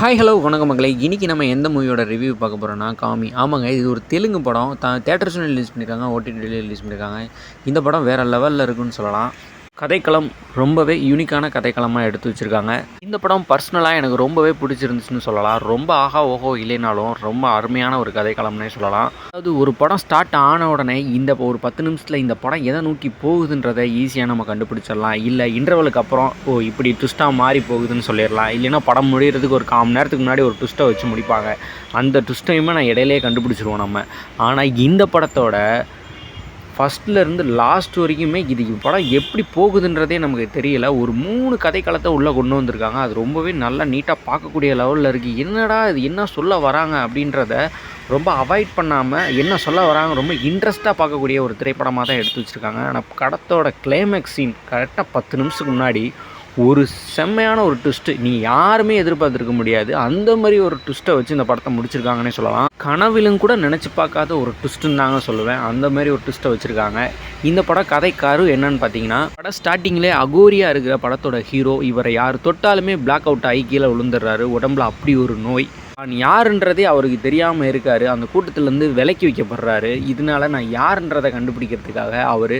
Hi hello வணக்கம் மக்களை இன்றைக்கி நம்ம எந்த மூவியோட ரிவ்யூ பார்க்க போகிறோம்னா காமி. ஆமாங்க இது ஒரு தெலுங்கு படம். த தேட்டர்ஸ் ரிலீஸ் பண்ணியிருக்காங்க ஓடிடி ரிலீஸ் பண்ணியிருக்காங்க இந்த படம் வேறு லெவலில் இருக்குன்னு சொல்லலாம். கதைக்களம் ரொம்பவே யூனிக்கான கதைக்களமாக எடுத்து வச்சுருக்காங்க. இந்த படம் பர்சனலாக எனக்கு ரொம்பவே பிடிச்சிருந்துச்சுன்னு சொல்லலாம். ரொம்ப ஆகா ஓஹோ இல்லைனாலும் ரொம்ப அருமையான ஒரு கதைக்களம்னே சொல்லலாம். அதாவது ஒரு படம் ஸ்டார்ட் ஆன உடனே இந்த ஒரு பத்து நிமிஷத்தில் இந்த படம் எதை நோக்கி போகுதுன்றதை ஈஸியாக நம்ம கண்டுபிடிச்சிடலாம். இல்லை இன்டர்வலுக்கு அப்புறம் ஓ இப்படி ட்விஸ்ட்டாக மாறி போகுதுன்னு சொல்லிடலாம். இல்லைன்னா படம் முடிகிறதுக்கு ஒரு கால் மணி நேரத்துக்கு முன்னாடி ஒரு ட்விஸ்ட்டை வச்சு முடிப்பாங்க. அந்த ட்விஸ்ட்டையுமே நான் இடையிலேயே கண்டுபிடிச்சிருவோம் நம்ம. ஆனால் இந்த படத்தோட ஃபஸ்ட்லேருந்து லாஸ்ட் வரைக்குமே இது படம் எப்படி போகுதுன்றதே நமக்கு தெரியல. ஒரு மூணு கதைக்களத்தை உள்ளே கொண்டு வந்திருக்காங்க. அது ரொம்பவே நல்லா நீட்டாக பார்க்கக்கூடிய லெவலில் இருக்குது என்னடா இது என்ன சொல்ல வராங்க அப்படின்றத ரொம்ப அவாய்ட் பண்ணாமல் என்ன சொல்ல வராங்க ரொம்ப இன்ட்ரெஸ்ட்டாக பார்க்கக்கூடிய ஒரு திரைப்படமாக தான் எடுத்து வச்சுருக்காங்க. ஆனால் படத்தோட கிளைமேக்ஸ் சீன் கரெக்டாக பத்து நிமிஷத்துக்கு முன்னாடி ஒரு செம்மையான ஒரு ட்விஸ்ட்டு நீ யாருமே எதிர்பார்த்துருக்க முடியாது. அந்த மாதிரி ஒரு ட்விஸ்ட்டை வச்சு இந்த படத்தை முடிச்சிருக்காங்கன்னே சொல்லலாம். கனவிலும் கூட நினச்சி பார்க்காத ஒரு ட்விஸ்ட்டுன்னு தாங்க சொல்லுவேன். அந்த மாதிரி ஒரு ட்விஸ்ட்டை வச்சுருக்காங்க. இந்த படம் கதைக்காரு என்னன்னு பார்த்தீங்கன்னா படம் ஸ்டார்டிங்லேயே அகோரியாக இருக்கிற படத்தோட ஹீரோ இவரை யார் தொட்டாலுமே பிளாக் அவுட் ஆகி கீழே விழுந்துடுறாரு. உடம்புல அப்படி ஒரு நோய். நான் யாருன்றதே அவருக்கு தெரியாமல் இருக்கார். அந்த கூட்டத்திலேருந்து விலக்கி வைக்கப்படுறாரு. இதனால நான் யாருன்றதை கண்டுபிடிக்கிறதுக்காக அவர்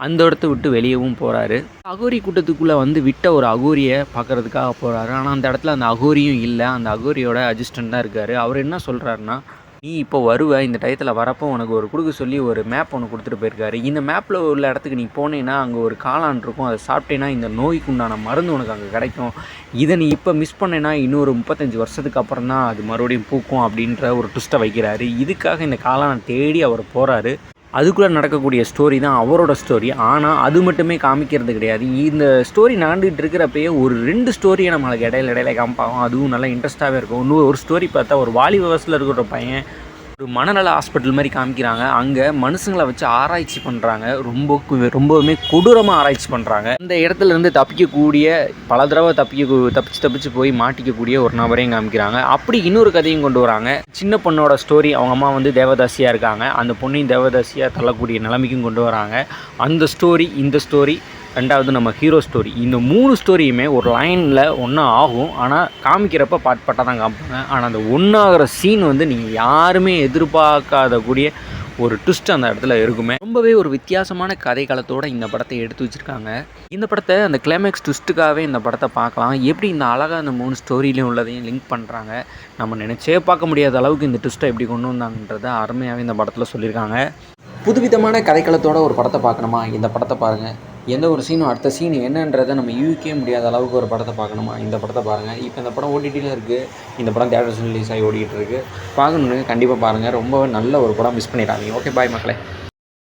அந்த இடத்த விட்டு வெளியவும் போகிறாரு அகோரி கூட்டத்துக்குள்ளே வந்து விட்ட ஒரு அகோரியை பார்க்குறதுக்காக போகிறாரு ஆனால் அந்த இடத்துல அந்த அகோரியும் இல்லை. அந்த அகோரியோட அசிஸ்டண்ட் தான் இருக்கார். அவர் என்ன சொல்கிறாருன்னா நீ இப்போ வருவ. இந்த டயத்தில் வரப்போ உனக்கு ஒரு கொடுக்க சொல்லி ஒரு மேப் ஒன்று கொடுத்துட்டு போயிருக்காரு. இந்த மேப்பில் உள்ள இடத்துக்கு நீ போனேன்னா அங்கே ஒரு காளான் இருக்கும். அதை சாப்பிட்டேன்னா இந்த நோய்க்கு உண்டான மருந்து உனக்கு அங்கே கிடைக்கும். இதை நீ இப்போ மிஸ் பண்ணேன்னா இன்னொரு முப்பத்தஞ்சு வருஷத்துக்கு அப்புறம் தான் அது மறுபடியும் பூக்கும் அப்படின்ற ஒரு ட்விஸ்ட்டை வைக்கிறாரு. இதுக்காக இந்த காளானை தேடி அவர் போகிறாரு அதுக்குள்ளே நடக்கக்கூடிய ஸ்டோரி தான் அவரோட ஸ்டோரி ஆனால் அது மட்டுமே காமிக்கிறது கிடையாது. இந்த ஸ்டோரி நடந்துகிட்டு இருக்கிறப்பயே ஒரு ரெண்டு ஸ்டோரியை நம்மளுக்கு இடையில இடையில காமிப்பாகும் அதுவும் நல்லா இன்ட்ரெஸ்ட்டாகவே இருக்கும். இன்னும் ஒரு ஸ்டோரி பார்த்தா ஒரு வாலிப வயசில் இருக்கிற பையன் ஒரு மனநல ஹாஸ்பிட்டல் மாதிரி காமிக்கிறாங்க. அங்கே மனுஷங்களை வச்சு ஆராய்ச்சி பண்ணுறாங்க ரொம்ப ரொம்பவுமே கொடூரமாக ஆராய்ச்சி பண்ணுறாங்க இந்த இடத்துல இருந்து தப்பிக்கக்கூடிய பல தடவை தப்பிக்க தப்பிச்சு தப்பிச்சு போய் மாட்டிக்கக்கூடிய ஒரு நபரையும் காமிக்கிறாங்க. அப்படி இன்னொரு கதையும் கொண்டு வராங்க. சின்ன பொண்ணோட ஸ்டோரி அவங்க அம்மா வந்து தேவதாசியாக இருக்காங்க. அந்த பொண்ணையும் தேவதாசியாக தள்ளக்கூடிய நிலைமைக்கும் கொண்டு வராங்க. அந்த ஸ்டோரி இந்த ஸ்டோரி ரெண்டாவது நம்ம ஹீரோ ஸ்டோரி இந்த மூணு ஸ்டோரியுமே ஒரு லைனில் ஒன்றா ஆகும். ஆனால் காமிக்கிறப்ப பாட் பாட்டாக தான் காமிப்பாங்க. ஆனால் அந்த ஒன்றாகிற சீன் வந்து நீங்கள் யாருமே எதிர்பார்க்காத கூடிய ஒரு ட்விஸ்ட் அந்த இடத்துல இருக்குமே. ரொம்பவே ஒரு வித்தியாசமான கதை காலத்தோடு இந்த படத்தை எடுத்து வச்சுருக்காங்க. இந்த படத்தை அந்த கிளைமேக்ஸ் ட்விஸ்ட்டுக்காகவே இந்த படத்தை பார்க்கலாம். எப்படி இந்த அழகாக அந்த மூணு ஸ்டோரியிலையும் உள்ளதையும் லிங்க் பண்ணுறாங்க நம்ம நினச்சே பார்க்க முடியாத அளவுக்கு இந்த ட்விஸ்ட்டை எப்படி கொண்டு வந்தாங்கன்றதை அருமையாகவே இந்த படத்தில் சொல்லியிருக்காங்க. புதுவிதமான கதைக்களத்தோட ஒரு படத்தை பார்க்கணுமா? இந்த படத்தை பாருங்கள் எந்த ஒரு சீனும் அடுத்த சீன் என்னன்றதை நம்ம யூகிக்கவே முடியாத அளவுக்கு ஒரு படத்தை பார்க்கணுமா? இந்த படத்தை பாருங்கள் இப்போ இந்த படம் ஓடிடியில் இருக்குது இந்த படம் தேட்டர்ஸ் ரிலீஸ் ஆகி ஓடிட்டு இருக்குது பார்க்கணுன்னு கண்டிப்பாக பாருங்கள் ரொம்ப நல்ல ஒரு படம் மிஸ் பண்ணிடாதீங்க. ஓகே பாய் மக்களே.